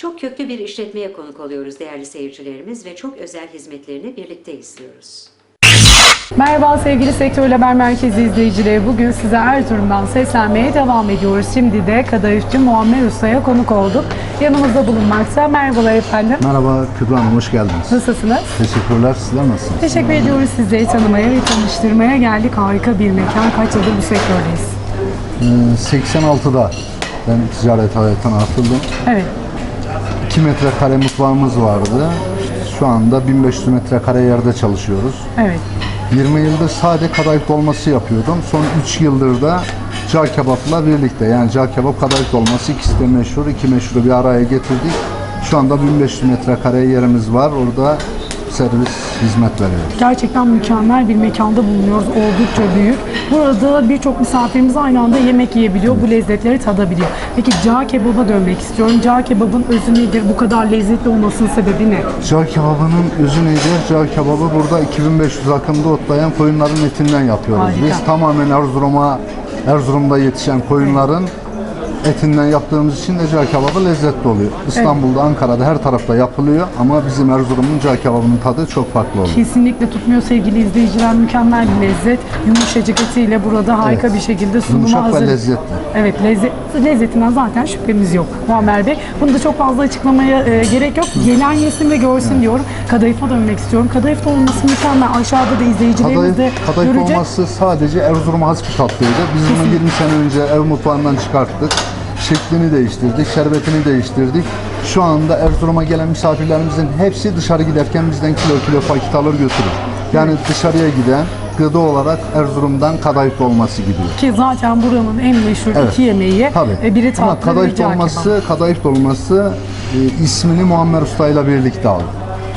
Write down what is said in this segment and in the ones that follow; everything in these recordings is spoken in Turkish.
Çok köklü bir işletmeye konuk oluyoruz değerli seyircilerimiz ve çok özel hizmetlerini birlikte izliyoruz. Merhaba sevgili Sektör Haber Merkezi izleyicileri. Bugün size Erzurum'dan seslenmeye devam ediyoruz. Şimdi de kadayıfçı Muammer Usta'ya konuk olduk. Yanımızda bulunmakta. Merhabalar efendim. Merhaba Kübra Hanım, hoş geldiniz. Nasılsınız? Teşekkürler, sizler nasılsınız? Teşekkür ediyoruz sizleri tanımaya ve tanıştırmaya geldik. Harika bir mekan. Kaç yıldır bu sektördeyiz? Ee, 86'da ben ticaret hayatına atıldım. Evet. 2 metrekare mutfağımız vardı. Şu anda 1500 metrekare yerde çalışıyoruz. Evet. 20 yıldır sade kadayıf dolması yapıyordum. Son 3 yıldır da cağ kebapla birlikte yani cağ kebap kadayıf dolması ikisi de meşhur. iki meşhuru bir araya getirdik. Şu anda 1500 metrekare yerimiz var. Orada servis hizmet veriyoruz. Gerçekten mükemmel bir mekanda bulunuyoruz. Oldukça büyük. Burada birçok misafirimiz aynı anda yemek yiyebiliyor. Bu lezzetleri tadabiliyor. Peki cağ kebaba dönmek istiyorum. Cağ kebabın özü nedir? Bu kadar lezzetli olmasının sebebi ne? Cağ kebabının özü nedir? Cağ kebabı burada 2500 akımda otlayan koyunların etinden yapıyoruz. Harika. Biz tamamen Erzurum'a, Erzurum'da yetişen koyunların etinden yaptığımız için de cağ kebabı lezzetli oluyor. İstanbul'da, Ankara'da her tarafta yapılıyor ama bizim Erzurum'un cağ kebabının tadı çok farklı oluyor. Kesinlikle tutmuyor sevgili izleyiciler. Mükemmel bir lezzet. Yumuşacık etiyle burada harika Evet. bir şekilde sunuma Yumuşak ve hazır. lezzetli. Evet lezzet, lezzetinden zaten şüphemiz yok Muammer Bey. Bunu da çok fazla açıklamaya e, gerek yok. Gelen yesin ve görsün diyorum. Kadayıf'a dönmek istiyorum. Kadayıf'ta olması mükemmel. Aşağıda da izleyicilerimiz de Kadayıf, kadayıf görecek. olması sadece Erzurum'a has bir tatlıydı. Biz bunu 20 sene önce ev mutfağından çıkarttık. Şeklini değiştirdik, şerbetini değiştirdik. Şu anda Erzurum'a gelen misafirlerimizin hepsi dışarı giderken bizden kilo kilo paket alır götürür. Yani dışarıya giden gıda olarak Erzurum'dan kadayıf olması gidiyor. Ki zaten buranın en meşhur Evet. iki yemeği. Tabii. E, biri Ama tatlı, biri kadayıf kebap. dolması, kadayıf dolması e, ismini Muammer Usta ile birlikte aldı.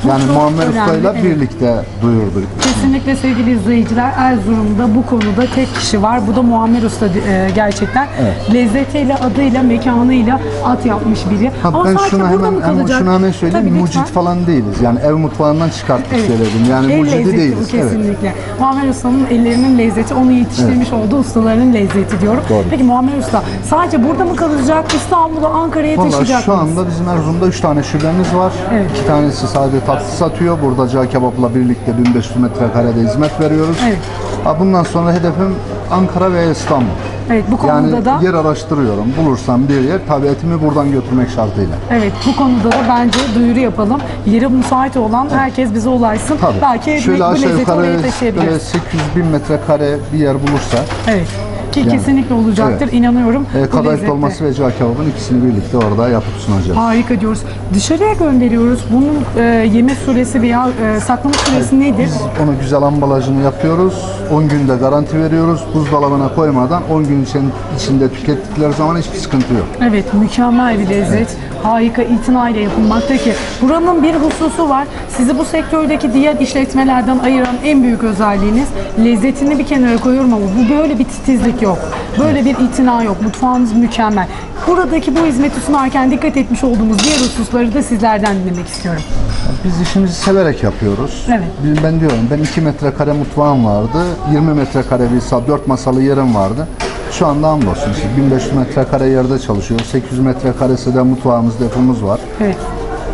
Yani çok Muammer önemli, Usta ile evet. birlikte duyurduk. Kesinlikle sevgili izleyiciler Erzurum'da bu konuda tek kişi var. Bu da Muammer Usta e, gerçekten. Evet. Lezzetiyle, adıyla, mekanıyla at yapmış biri. Ha, Ama ben şunu hemen, hemen şunu hemen söyleyeyim. Tabii, mucit lütfen. falan değiliz. Yani ev mutfağından çıkarttık Evet. söyledim. Yani El mucidi değiliz. bu Evet. kesinlikle. Muammer Usta'nın ellerinin lezzeti, onu yetiştirmiş olduğu ustaların lezzeti diyorum. Doğru. Peki Muammer Usta sadece burada mı kalacak? İstanbul'a, Ankara'ya taşıyacak şu mıyız? anda bizim Erzurum'da 3 tane şubemiz var. Evet. Tanesi sadece tatlı satıyor. Burada cağ kebapla birlikte 1500 metrekarede hizmet veriyoruz. Evet. Ha, bundan sonra hedefim Ankara ve İstanbul. Evet bu konuda Yani da yer araştırıyorum. Bulursam bir yer tabii etimi buradan götürmek şartıyla. Evet bu konuda da bence duyuru yapalım. Yeri müsait olan herkes bize ulaşsın. Tabii. Belki Şöyle bu aşağı lezzeti oraya böyle taşıyabiliriz. 800 bin metrekare bir yer bulursa Evet. Ki Yani, kesinlikle olacaktır. evet. İnanıyorum. e, kadayıf dolması ve cağ kebabın ikisini birlikte orada yapıp sunacağız. Harika diyoruz. Dışarıya gönderiyoruz. Bunun e, yeme süresi veya e, saklama süresi nedir? Biz onu güzel ambalajını yapıyoruz. 10 günde garanti veriyoruz. Buzdolabına koymadan 10 gün için, içinde tükettikleri zaman hiçbir sıkıntı yok. Evet, mükemmel bir lezzet. Harika itinayla yapılmakta ki buranın bir hususu var. Sizi bu sektördeki diğer işletmelerden ayıran en büyük özelliğiniz lezzetini bir kenara koyuyorum ama bu böyle bir titizlik yok. Böyle bir itina yok. Mutfağınız mükemmel. Buradaki bu hizmeti sunarken dikkat etmiş olduğumuz diğer hususları da sizlerden dinlemek istiyorum. Biz işimizi severek yapıyoruz. Evet. Biz- Ben diyorum ben 2 metrekare mutfağım vardı. 20 metrekare bir sal, 4 masalı yerim vardı. Şu anda hamdolsun işte 1500 metrekare yerde çalışıyoruz. 800 metrekaresi de mutfağımız, depomuz var. Evet.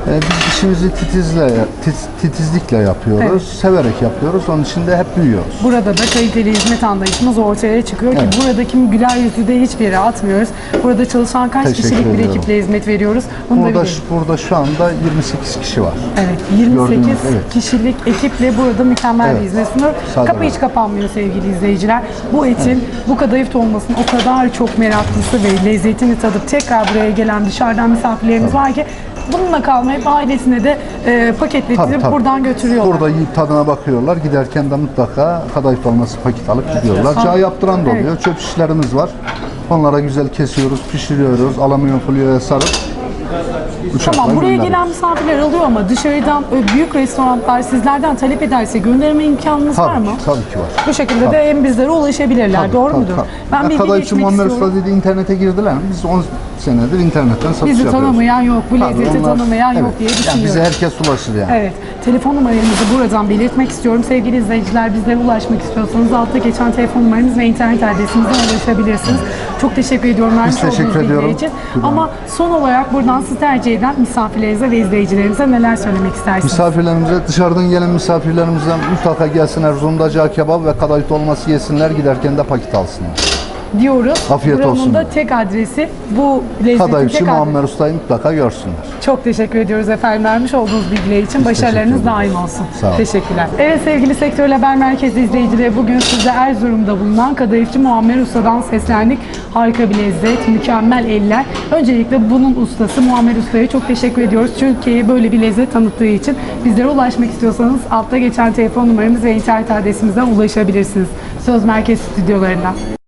Ee, biz işimizi titizle, tit- titizlikle yapıyoruz. Evet. Severek yapıyoruz. Onun için de hep büyüyoruz. Burada da kaliteli hizmet anlayışımız ortaya çıkıyor Evet. ki buradaki güler yüzü de hiçbir yere atmıyoruz. Burada çalışan kaç Teşekkür kişilik bir ediyorum. ekiple hizmet veriyoruz? Bunu da Burada, bilelim. burada şu anda 28 kişi var. Evet, 28 Gördüğünüz, evet. kişilik ekiple burada mükemmel bir Evet. hizmet sunuyor. Kapı hiç kapanmıyor sevgili izleyiciler. Bu etin bu kadayıf olmasının o kadar çok meraklısı ve lezzetini tadıp tekrar buraya gelen dışarıdan misafirlerimiz var ki bununla kalmayıp ailesine de e, paketlettirip Tabii, tabii. buradan götürüyorlar. Burada yiyip tadına bakıyorlar. Giderken de mutlaka kadayıf dolması paket alıp gidiyorlar. Cağ yaptıran da oluyor. Çöp şişlerimiz var. Onlara güzel kesiyoruz, pişiriyoruz. Alüminyum folyoya sarıp uçakla Tamam buraya gelen misafirler alıyor ama dışarıdan büyük restoranlar sizlerden talep ederse gönderme imkanınız var Tabii mı? ki, tabii ki var. Bu şekilde de hem bizlere ulaşabilirler. Tabii, Doğru tabii, mudur? tabii. Ben geçmek Muammer istiyorum. Usta dedi internete girdiler mi? Biz 10 senedir internetten satış Bizi yapıyoruz. tanımayan yok, bu Tabii lezzeti onlar- tanımayan yok evet. diye Yani düşünüyorum. bize herkes ulaşır yani. Evet. Telefon numaramızı buradan belirtmek istiyorum. Sevgili izleyiciler bizlere ulaşmak istiyorsanız altta geçen telefon numaramız ve internet adresimizden ulaşabilirsiniz. Çok teşekkür ediyorum vermiş Biz teşekkür olduğunuz ediyorum. için. Ama son olarak buradan sizi tercih eden misafirlerinize ve izleyicilerinize neler söylemek istersiniz? Misafirlerimize, dışarıdan gelen misafirlerimize mutlaka gelsin Erzurum'da cağ kebap ve kadayıf olması yesinler, giderken de paket alsınlar. Diyoruz. Afiyet Buranın olsun. da tek adresi bu lezzetin Kadayıfçı tek adresi. Muammer Usta'yı mutlaka görsünler. Çok teşekkür ediyoruz efendim vermiş olduğunuz bilgiler için. Başarılarınız teşekkür daim olsun. Sağ olun. Teşekkürler. Evet sevgili Sektör Haber Merkezi izleyicileri bugün size Erzurum'da bulunan Kadayıfçı Muammer Usta'dan seslendik. Harika bir lezzet, mükemmel eller. Öncelikle bunun ustası Muammer Usta'ya çok teşekkür ediyoruz. Türkiye'ye böyle bir lezzet tanıttığı için bizlere ulaşmak istiyorsanız altta geçen telefon numaramız ve internet adresimizden ulaşabilirsiniz. Söz Merkez stüdyolarından.